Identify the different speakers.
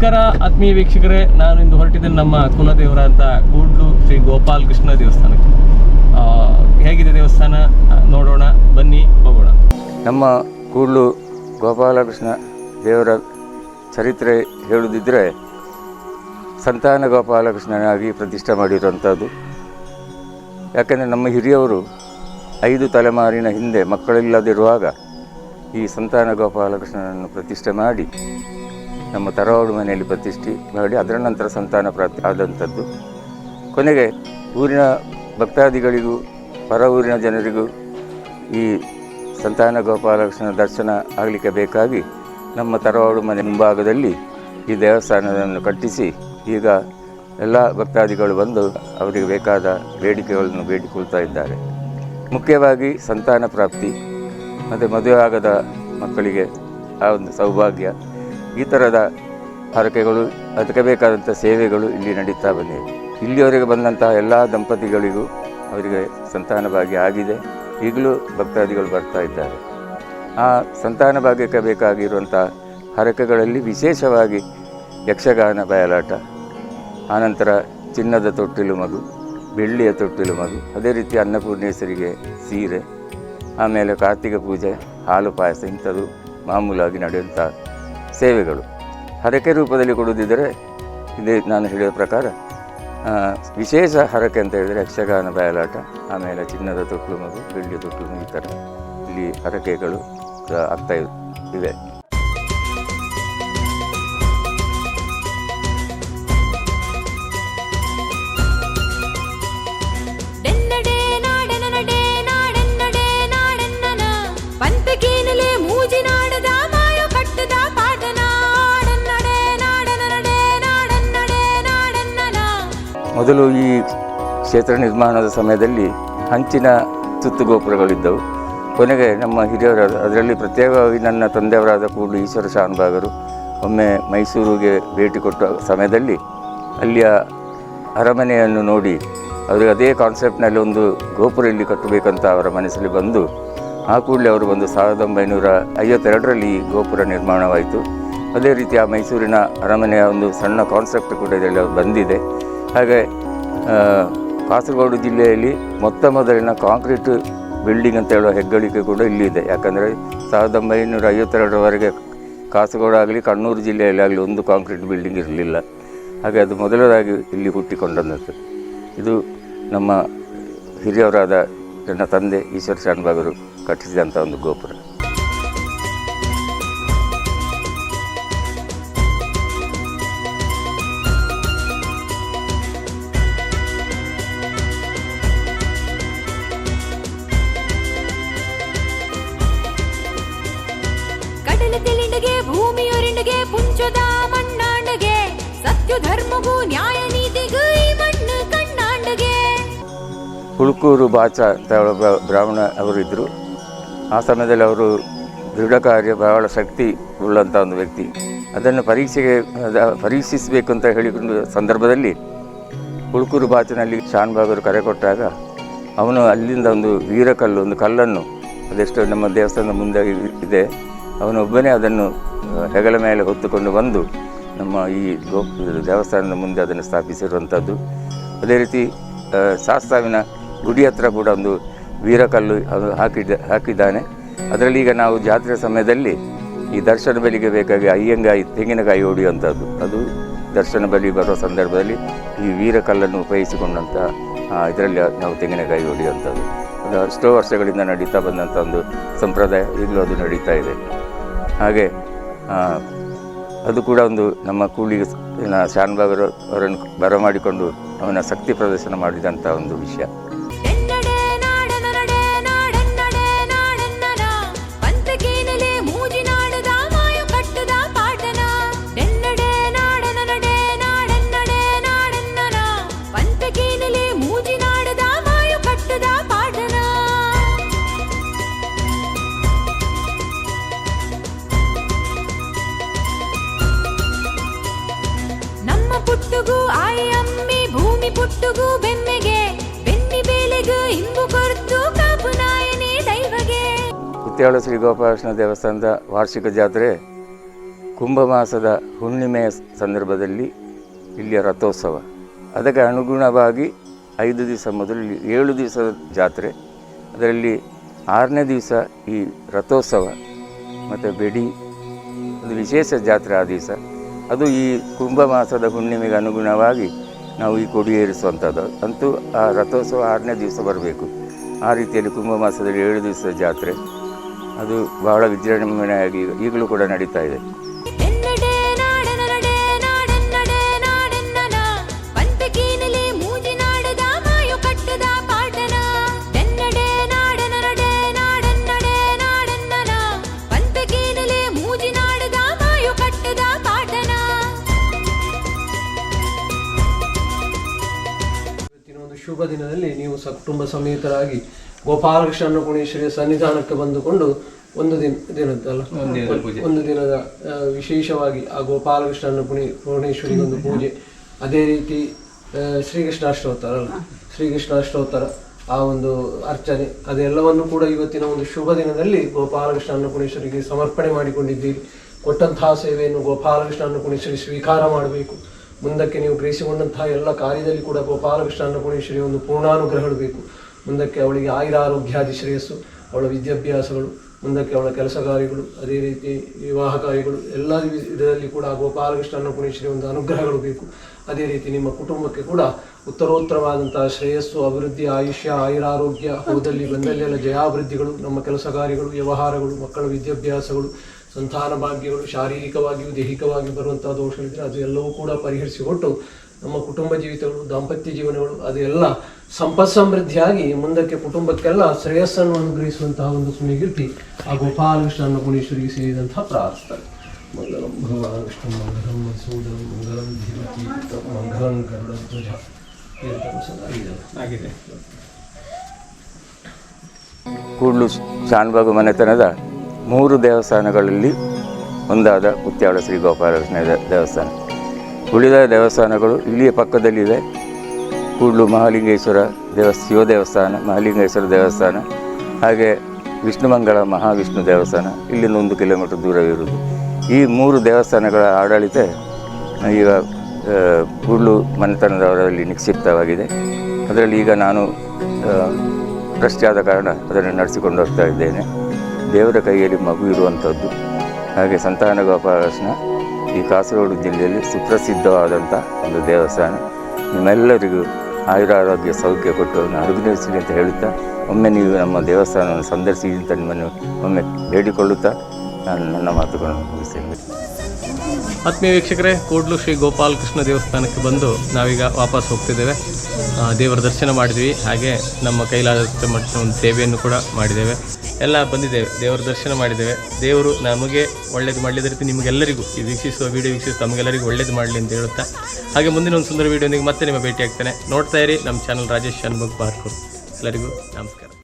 Speaker 1: ನಮಸ್ಕಾರ, ಆತ್ಮೀಯ ವೀಕ್ಷಕರೇ. ನಾನು ಇಂದು ಹೊರಟಿದ್ದೇನೆ ನಮ್ಮ ಕುಲದೇವರ ಅಂತ ಕೂಡ್ಲು ಶ್ರೀ ಗೋಪಾಲ್ ಕೃಷ್ಣ ದೇವಸ್ಥಾನಕ್ಕೆ. ಹೇಗಿದೆ ದೇವಸ್ಥಾನ? ನೋಡೋಣ, ಬನ್ನಿ, ಹೋಗೋಣ.
Speaker 2: ನಮ್ಮ ಕೂಡ್ಲು ಗೋಪಾಲಕೃಷ್ಣ ದೇವರ ಚರಿತ್ರೆ ಹೇಳುವುದಿದ್ದರೆ ಸಂತಾನ ಗೋಪಾಲಕೃಷ್ಣನಾಗಿ ಪ್ರತಿಷ್ಠೆ ಮಾಡಿರುವಂಥದ್ದು. ಯಾಕೆಂದರೆ ನಮ್ಮ ಹಿರಿಯವರು ಐದು ತಲೆಮಾರಿನ ಹಿಂದೆ ಮಕ್ಕಳಿಲ್ಲದಿರುವಾಗ ಈ ಸಂತಾನ ಗೋಪಾಲಕೃಷ್ಣನನ್ನು ಪ್ರತಿಷ್ಠೆ ಮಾಡಿ ನಮ್ಮ ತರವಾಡು ಮನೆಯಲ್ಲಿ ಪ್ರತಿಷ್ಠೆ ಮಾಡಿ ಅದರ ನಂತರ ಸಂತಾನ ಪ್ರಾಪ್ತಿ ಆದಂಥದ್ದು. ಕೊನೆಗೆ ಊರಿನ ಭಕ್ತಾದಿಗಳಿಗೂ ಪರ ಊರಿನ ಜನರಿಗೂ ಈ ಸಂತಾನ ಗೋಪಾಲಕೃಷ್ಣ ದರ್ಶನ ಆಗಲಿಕ್ಕೆ ಬೇಕಾಗಿ ನಮ್ಮ ತರವಾಡು ಮನೆ ಮುಂಭಾಗದಲ್ಲಿ ಈ ದೇವಸ್ಥಾನವನ್ನು ಕಟ್ಟಿಸಿ, ಈಗ ಎಲ್ಲ ಭಕ್ತಾದಿಗಳು ಬಂದು ಅವರಿಗೆ ಬೇಕಾದ ಬೇಡಿಕೆಗಳನ್ನು ಬೇಡಿಕೊಳ್ತಾ ಇದ್ದಾರೆ. ಮುಖ್ಯವಾಗಿ ಸಂತಾನ ಪ್ರಾಪ್ತಿ, ಮತ್ತು ಮದುವೆ ಆಗದ ಮಕ್ಕಳಿಗೆ ಆ ಒಂದು ಸೌಭಾಗ್ಯ. ಈ ಥರದ ಹರಕೆಗಳು, ಅದಕ್ಕೆ ಬೇಕಾದಂಥ ಸೇವೆಗಳು ಇಲ್ಲಿ ನಡೀತಾ ಬಂದಿವೆ. ಇಲ್ಲಿಯವರೆಗೆ ಬಂದಂತಹ ಎಲ್ಲ ದಂಪತಿಗಳಿಗೂ ಅವರಿಗೆ ಸಂತಾನ ಭಾಗ್ಯ ಆಗಿದೆ. ಈಗಲೂ ಭಕ್ತಾದಿಗಳು ಬರ್ತಾ ಇದ್ದಾರೆ. ಆ ಸಂತಾನ ಭಾಗ್ಯಕ್ಕೆ ಬೇಕಾಗಿರುವಂಥ ಹರಕೆಗಳಲ್ಲಿ ವಿಶೇಷವಾಗಿ ಯಕ್ಷಗಾನ ಬಯಲಾಟ, ಆನಂತರ ಚಿನ್ನದ ತೊಟ್ಟಿಲು ಮಗು, ಬೆಳ್ಳಿಯ ತೊಟ್ಟಿಲು ಮಗು, ಅದೇ ರೀತಿ ಅನ್ನಪೂರ್ಣೇಶ್ವರಿಗೆ ಸೀರೆ, ಆಮೇಲೆ ಕಾರ್ತಿಕ ಪೂಜೆ, ಹಾಲು ಪಾಯಸ, ಇಂಥದ್ದು ಮಾಮೂಲಾಗಿ ನಡೆಯುವಂಥ ಸೇವೆಗಳು. ಹರಕೆ ರೂಪದಲ್ಲಿ ಕೊಡುವುದಿದ್ದರೆ, ಇದೇ ನಾನು ಹೇಳಿದ ಪ್ರಕಾರ ವಿಶೇಷ ಹರಕೆ ಅಂತ ಹೇಳಿದರೆ ಯಕ್ಷಗಾನ, ಬಯಲಾಟ, ಆಮೇಲೆ ಚಿನ್ನದ ತೊಟ್ಲು ಮಗು, ಬೆಳ್ಳಿಯ ತೊಟ್ಲು ಮಗು ಈ ಥರ ಇಲ್ಲಿ ಹರಕೆಗಳು ಆಗ್ತಾ ಇವ್- ಮೊದಲು ಈ ಕ್ಷೇತ್ರ ನಿರ್ಮಾಣದ ಸಮಯದಲ್ಲಿ ಹಂಚಿನ ತುತ್ತು ಗೋಪುರಗಳಿದ್ದವು. ಕೊನೆಗೆ ನಮ್ಮ ಹಿರಿಯವರ ಅದರಲ್ಲಿ ಪ್ರತ್ಯೇಕವಾಗಿ ನನ್ನ ತಂದೆಯವರಾದ ಕೂಡಲು ಈಶ್ವರ ಶಾನುಭಾಗರು ಒಮ್ಮೆ ಮೈಸೂರಿಗೆ ಭೇಟಿ ಕೊಟ್ಟ ಸಮಯದಲ್ಲಿ ಅಲ್ಲಿಯ ಅರಮನೆಯನ್ನು ನೋಡಿ ಅವರಿಗೆ ಅದೇ ಕಾನ್ಸೆಪ್ಟ್ನಲ್ಲಿ ಒಂದು ಗೋಪುರ ಇಲ್ಲಿ ಕಟ್ಟಬೇಕಂತ ಅವರ ಮನಸ್ಸಲ್ಲಿ ಬಂದು ಆ ಕೂಡಲೇ ಅವರು ಬಂದು ಸಾವಿರದ ಒಂಬೈನೂರ ಐವತ್ತೆರಡರಲ್ಲಿ ಗೋಪುರ ನಿರ್ಮಾಣವಾಯಿತು. ಅದೇ ರೀತಿ ಆ ಮೈಸೂರಿನ ಅರಮನೆಯ ಒಂದು ಸಣ್ಣ ಕಾನ್ಸೆಪ್ಟ್ ಕೂಡ ಇದರಲ್ಲಿ ಬಂದಿದೆ. ಹಾಗೆ ಕಾಸರಗೋಡು ಜಿಲ್ಲೆಯಲ್ಲಿ ಮೊತ್ತ ಮೊದಲಿನ ಕಾಂಕ್ರೀಟ್ ಬಿಲ್ಡಿಂಗ್ ಅಂತ ಹೇಳುವ ಹೆಗ್ಗಳಿಕೆ ಕೂಡ ಇಲ್ಲಿದೆ. ಯಾಕಂದರೆ ಸಾವಿರದ ಒಂಬೈನೂರ ಐವತ್ತೆರಡರವರೆಗೆ ಕಾಸರಗೋಡಾಗಲಿ ಕಣ್ಣೂರು ಜಿಲ್ಲೆಯಲ್ಲಿ ಆಗಲಿ ಒಂದು ಕಾಂಕ್ರೀಟ್ ಬಿಲ್ಡಿಂಗ್ ಇರಲಿಲ್ಲ. ಹಾಗೆ ಅದು ಮೊದಲದಾಗಿ ಇಲ್ಲಿ ಹುಟ್ಟಿಕೊಂಡಂಥದ್ದು ಇದು ನಮ್ಮ ಹಿರಿಯವರಾದ ನನ್ನ ತಂದೆ ಈಶ್ವರ ಶಾನ್ಭಾಗರು ಕಟ್ಟಿಸಿದಂಥ ಒಂದು ಗೋಪುರ.
Speaker 3: ಕಡಲ ತಿಳಿಂಡಗೆ ಭೂಮಿಯೊರಿಂಡಗೆ, ಪುಂಚದ ಮಣ್ಣಾಂಡಗೆ ಸತ್ಯ ನ್ಯಾಯ ನೀತಿಗೂ ಮಣ್ಣು ಕಣ್ಣಾಂಡಗೆ.
Speaker 2: ಹುಳುಕೂರು ಬಾಚ ಬ್ರಾಹ್ಮಣ ಅವರಿದ್ದರು ಆ ಸಮಯದಲ್ಲಿ ಅವರು ದೃಢ ಕಾರ್ಯ, ಬಹಳ ಶಕ್ತಿ ಉಳ್ಳಂಥ ಒಂದು ವ್ಯಕ್ತಿ. ಅದನ್ನು ಪರೀಕ್ಷೆಗೆ ಪರೀಕ್ಷಿಸಬೇಕು ಅಂತ ಹೇಳಿಕೊಂಡು ಸಂದರ್ಭದಲ್ಲಿ ಹುಳುಕೂರು ಬಾಚನಲ್ಲಿ ಶಾನ್ಬಾಗರು ಕರೆ ಕೊಟ್ಟಾಗ ಅವನು ಅಲ್ಲಿಂದ ಒಂದು ವೀರಕಲ್ಲು, ಒಂದು ಕಲ್ಲನ್ನು ಅದೆಷ್ಟು ನಮ್ಮ ದೇವಸ್ಥಾನದ ಮುಂದೆ ಇದೆ. ಅವನೊಬ್ಬನೇ ಅದನ್ನು ಹೆಗಲ ಮೇಲೆ ಹೊತ್ತುಕೊಂಡು ಬಂದು ನಮ್ಮ ಈ ಗೋ ದೇವಸ್ಥಾನದ ಮುಂದೆ ಅದನ್ನು ಸ್ಥಾಪಿಸಿರುವಂಥದ್ದು. ಅದೇ ರೀತಿ ಶಾಸ್ತ್ರಾವಿನ ಗುಡಿ ಹತ್ರ ಕೂಡ ಒಂದು ವೀರಕಲ್ಲು ಅದು ಹಾಕಿದ, ಹಾಕಿದ್ದಾನೆ. ಅದರಲ್ಲಿ ಈಗ ನಾವು ಜಾತ್ರೆ ಸಮಯದಲ್ಲಿ ಈ ದರ್ಶನ ಬಲಿಗೆ ಬೇಕಾಗಿ ಅಯ್ಯಂಗಾಯಿ, ತೆಂಗಿನಕಾಯಿ ಹೊಡೆಯುವಂಥದ್ದು. ಅದು ದರ್ಶನ ಬಲಿ ಬರುವ ಸಂದರ್ಭದಲ್ಲಿ ಈ ವೀರಕಲ್ಲನ್ನು ಉಪಯೋಗಿಸಿಕೊಂಡಂಥ ಇದರಲ್ಲಿ ನಾವು ತೆಂಗಿನಕಾಯಿ ಹೊಡೆಯುವಂಥದ್ದು. ಅದು ಅಷ್ಟೋ ವರ್ಷಗಳಿಂದ ನಡೀತಾ ಬಂದಂಥ ಒಂದು ಸಂಪ್ರದಾಯ ಈಗಲೂ ಅದು ನಡೀತಾ ಇದೆ. ಹಾಗೆ ಅದು ಕೂಡ ಒಂದು ನಮ್ಮ ಕೂಲಿ ಶಾನ್ಭಾಗರು ಅವರನ್ನು ಬರಮಾಡಿಕೊಂಡು ಅವನ ಶಕ್ತಿ ಪ್ರದರ್ಶನ ಮಾಡಿದಂಥ ಒಂದು ವಿಷಯ.
Speaker 3: ಭೂಮಿ ಬೆನ್ನೆಗೆ, ಬೆನ್ನಿ ಬೇಲೆಗೂ ಇಂಬು ಕೊರ್ತು ದೈವಗೆ.
Speaker 2: ಶ್ರೀ ಗೋಪಾಲಕೃಷ್ಣ ದೇವಸ್ಥಾನದ ವಾರ್ಷಿಕ ಜಾತ್ರೆ ಕುಂಭಮಾಸದ ಹುಣ್ಣಿಮೆಯ ಸಂದರ್ಭದಲ್ಲಿ ಇಲ್ಲಿಯ ರಥೋತ್ಸವ. ಅದಕ್ಕೆ ಅನುಗುಣವಾಗಿ ಐದು ದಿವಸ ಮೊದಲು ಏಳು ದಿವಸದ ಜಾತ್ರೆ. ಅದರಲ್ಲಿ ಆರನೇ ದಿವಸ ಈ ರಥೋತ್ಸವ ಮತ್ತು ಬೆಡಿ ಒಂದು ವಿಶೇಷ ಜಾತ್ರೆ ಆ ದಿವಸ. ಅದು ಈ ಕುಂಭ ಮಾಸದ ಹುಣ್ಣಿಮೆಗೆ ಅನುಗುಣವಾಗಿ ನಾವು ಈ ಕೊಡಿ ಏರಿಸುವಂಥದ್ದು ಅಂತೂ ಆ ರಥೋತ್ಸವ ಆರನೇ ದಿವಸ ಬರಬೇಕು. ಆ ರೀತಿಯಲ್ಲಿ ಕುಂಭ ಮಾಸದಲ್ಲಿ ಏಳು ದಿವಸದ ಜಾತ್ರೆ. ಅದು ಬಹಳ ವಿಜೃಂಭಣೆಯಾಗಿ ಈಗಲೂ ಕೂಡ ನಡೀತಾ ಇದೆ.
Speaker 4: ಶುಭ ದಿನದಲ್ಲಿ ನೀವು ಕುಟುಂಬ ಸಮೇತರಾಗಿ ಗೋಪಾಲಕೃಷ್ಣ ಪುಣೇಶ್ವರಿಯ ಸನ್ನಿಧಾನಕ್ಕೆ ಬಂದುಕೊಂಡು ಒಂದು ದಿನ ದಿನದ್ದಲ್ಲ? ಒಂದು ದಿನದ ವಿಶೇಷವಾಗಿ ಆ ಗೋಪಾಲಕೃಷ್ಣ ಪುಣಿ ಪುಣೇಶ್ವರಿಗೆ ಒಂದು ಪೂಜೆ. ಅದೇ ರೀತಿ ಶ್ರೀಕೃಷ್ಣಾಷ್ಟೋತ್ತರ ಅಲ್ಲ? ಶ್ರೀಕೃಷ್ಣಾಷ್ಟೋತ್ತರ ಆ ಒಂದು ಅರ್ಚನೆ ಅದೆಲ್ಲವನ್ನು ಕೂಡ ಇವತ್ತಿನ ಒಂದು ಶುಭ ದಿನದಲ್ಲಿ ಗೋಪಾಲಕೃಷ್ಣ ಅನ್ನಪುಣೇಶ್ವರಿಗೆ ಸಮರ್ಪಣೆ ಮಾಡಿಕೊಂಡಿದ್ದೀರಿ. ಕೊಟ್ಟಂತಹ ಸೇವೆಯನ್ನು ಗೋಪಾಲಕೃಷ್ಣ ಅನ್ನಪುಣೇಶ್ವರಿ ಸ್ವೀಕಾರ ಮಾಡಬೇಕು. ಮುಂದಕ್ಕೆ ನೀವು ಗ್ರಹಿಸಿಕೊಂಡಂತಹ ಎಲ್ಲ ಕಾರ್ಯದಲ್ಲಿ ಕೂಡ ಗೋಪಾಲಕೃಷ್ಣ ಅನ್ನಪುಣೇಶ್ವರಿ ಒಂದು ಪೂರ್ಣಾನುಗ್ರಹಗಳು ಬೇಕು. ಮುಂದಕ್ಕೆ ಅವಳಿಗೆ ಆಯುರ ಶ್ರೇಯಸ್ಸು, ಅವಳ ವಿದ್ಯಾಭ್ಯಾಸಗಳು, ಮುಂದಕ್ಕೆ ಅವಳ ಕೆಲಸ ಕಾರ್ಯಗಳು, ಅದೇ ರೀತಿ ವಿವಾಹ ಕಾರ್ಯಗಳು, ಎಲ್ಲ ಇದರಲ್ಲಿ ಕೂಡ ಗೋಪಾಲಕೃಷ್ಣ ಅನ್ನಪೂರ್ಣೇಶ್ವರಿ ಒಂದು ಅನುಗ್ರಹಗಳು ಬೇಕು. ಅದೇ ರೀತಿ ನಿಮ್ಮ ಕುಟುಂಬಕ್ಕೆ ಕೂಡ ಉತ್ತರೋತ್ತರವಾದಂತಹ ಶ್ರೇಯಸ್ಸು, ಅಭಿವೃದ್ಧಿ, ಆಯುಷ್ಯ ಆಯುರಾರೋಗ್ಯ ಹೋದಲ್ಲಿ ಬಂದಲ್ಲೆಲ್ಲ ಜಯಾಭಿವೃದ್ಧಿಗಳು, ನಮ್ಮ ಕೆಲಸ ಕಾರ್ಯಗಳು, ವ್ಯವಹಾರಗಳು, ಮಕ್ಕಳ ವಿದ್ಯಾಭ್ಯಾಸಗಳು ಸಂತಾನ ಭಾಗ್ಯಗಳು ಶಾರೀರಿಕವಾಗಿಯೂ ದೈಹಿಕವಾಗಿ ಬರುವಂತಹ ದೋಷಗಳಿದ್ರೆ ಅದು ಎಲ್ಲವೂ ಕೂಡ ಪರಿಹರಿಸಿಕೊಟ್ಟು ನಮ್ಮ ಕುಟುಂಬ ಜೀವಿತಗಳು ದಾಂಪತ್ಯ ಜೀವನಗಳು ಅದೆಲ್ಲ ಸಂಪತ್ ಸಮೃದ್ಧಿಯಾಗಿ ಮುಂದಕ್ಕೆ ಕುಟುಂಬಕ್ಕೆಲ್ಲ ಶ್ರೇಯಸ್ಸನ್ನು ಅನುಗ್ರಹಿಸುವಂತಹ ಒಂದು ಸುನಿಗಿರ್ತಿ ಆ ಗೋಪಾಲಕೃಷ್ಣ ಗುಣೇಶ್ವರಿಗೆ ಸೇರಿದಂತಹ ಪ್ರಾರ್ಥನೆ ಮಂಗಲಂ ಭಗವಾನ್ ವಿಷ್ಣು ಮಂಗಲಂ ಮಧುಸೂದನಂ ಮಂಗಲಂ ಧೀಮತಿ ಮಂಗಲಂ ಕರುಣ
Speaker 1: ಧ್ವಜ.
Speaker 2: ಕೂಡ್ಲು ಶಾನ್ಬಾಗು ಮನೆತನದ ಮೂರು ದೇವಸ್ಥಾನಗಳಲ್ಲಿ ಒಂದಾದ ಉತ್ಯಾಳ ಶ್ರೀ ಗೋಪಾಲಕೃಷ್ಣ ದೇವಸ್ಥಾನ. ಉಳಿದ ದೇವಸ್ಥಾನಗಳು ಇಲ್ಲಿಯ ಪಕ್ಕದಲ್ಲಿದೆ. ಕೂಡ್ಲು ಮಹಾಲಿಂಗೇಶ್ವರ ದೇವ ಶಿವ ದೇವಸ್ಥಾನ, ಮಹಾಲಿಂಗೇಶ್ವರ ದೇವಸ್ಥಾನ, ಹಾಗೆ ವಿಷ್ಣುಮಂಗಳ ಮಹಾವಿಷ್ಣು ದೇವಸ್ಥಾನ. ಇಲ್ಲಿಂದ ಒಂದು ಕಿಲೋಮೀಟರ್ ದೂರವಿರುವುದು. ಈ ಮೂರು ದೇವಸ್ಥಾನಗಳ ಆಡಳಿತ, ಈಗ ಕೂಡ್ಲು ಮನೆತನದವರಲ್ಲಿ ನಿಕ್ಷಿಪ್ತವಾಗಿದೆ. ಅದರಲ್ಲಿ ಈಗ ನಾನು ಟ್ರಸ್ಟಿ ಆದ ಕಾರಣ ಅದನ್ನು ನಡೆಸಿಕೊಂಡು ಹೋಗ್ತಾ ಇದ್ದೇನೆ. ದೇವರ ಕೈಯಲ್ಲಿ ಮಗು ಇರುವಂಥದ್ದು. ಹಾಗೆ ಸಂತಾನ ಗೋಪಾಲಕೃಷ್ಣ ಈ ಕಾಸರಗೋಡು ಜಿಲ್ಲೆಯಲ್ಲಿ ಸುಪ್ರಸಿದ್ಧವಾದಂಥ ಒಂದು ದೇವಸ್ಥಾನ. ನಿಮ್ಮೆಲ್ಲರಿಗೂ ಆಯುರಾರೋಗ್ಯ ಸೌಖ್ಯ ಕೊಟ್ಟು ಅನುಗ್ರಹಿಸಲಿ ಅಂತ ಹೇಳುತ್ತಾ, ಒಮ್ಮೆ ನೀವು ನಮ್ಮ ದೇವಸ್ಥಾನವನ್ನು ಸಂದರ್ಶಿಸಿ ಅಂತ ನಿಮ್ಮನ್ನು ಒಮ್ಮೆ ಬೇಡಿಕೊಳ್ಳುತ್ತಾ ನಾನು ನನ್ನ ಮಾತುಗಳನ್ನು ಮುಗಿಸ್ತೇನೆ.
Speaker 1: ಆತ್ಮೀಯ ವೀಕ್ಷಕರೇ, ಕೂಡ್ಲು ಶ್ರೀ ಗೋಪಾಲಕೃಷ್ಣ ದೇವಸ್ಥಾನಕ್ಕೆ ಬಂದು ನಾವೀಗ ವಾಪಸ್ ಹೋಗ್ತಿದ್ದೇವೆ. ದೇವರ ದರ್ಶನ ಮಾಡಿದ್ವಿ. ಹಾಗೆ ನಮ್ಮ ಕೈಲಾದಷ್ಟು ಮಟ್ಟ ಒಂದು ಸೇವೆಯನ್ನು ಕೂಡ ಮಾಡಿದ್ದೇವೆ. ಎಲ್ಲ ಬಂದಿದ್ದೇವೆ. ದೇವರ ದರ್ಶನ ಮಾಡಿದ್ದೇವೆ. ದೇವರು ನಮಗೆ ಒಳ್ಳೇದು ಮಾಡಲಿದ ರೀತಿ ನಿಮಗೆಲ್ಲರಿಗೂ, ಈ ವೀಕ್ಷಿಸುವ ವಿಡಿಯೋ ವೀಕ್ಷಿಸಿ ತಮಗೆಲ್ಲರಿಗೂ ಒಳ್ಳೇದು ಮಾಡಲಿ ಅಂತ ಹೇಳುತ್ತಾ, ಹಾಗೆ ಮುಂದಿನ ಒಂದು ಸುಂದರ ವಿಡಿಯೋನಿಗೆ ಮತ್ತೆ ನಿಮ್ಮ ಭೇಟಿ ಆಗ್ತೇನೆ ನೋಡ್ತಾ ಇರಿ, ನಮ್ಮ ಚಾನಲ್ ರಾಜೇಶ್ ಅನ್ಬಗ್ ಪಾರ್ಕರ್ ಎಲ್ಲರಿಗೂ ನಮಸ್ಕಾರ.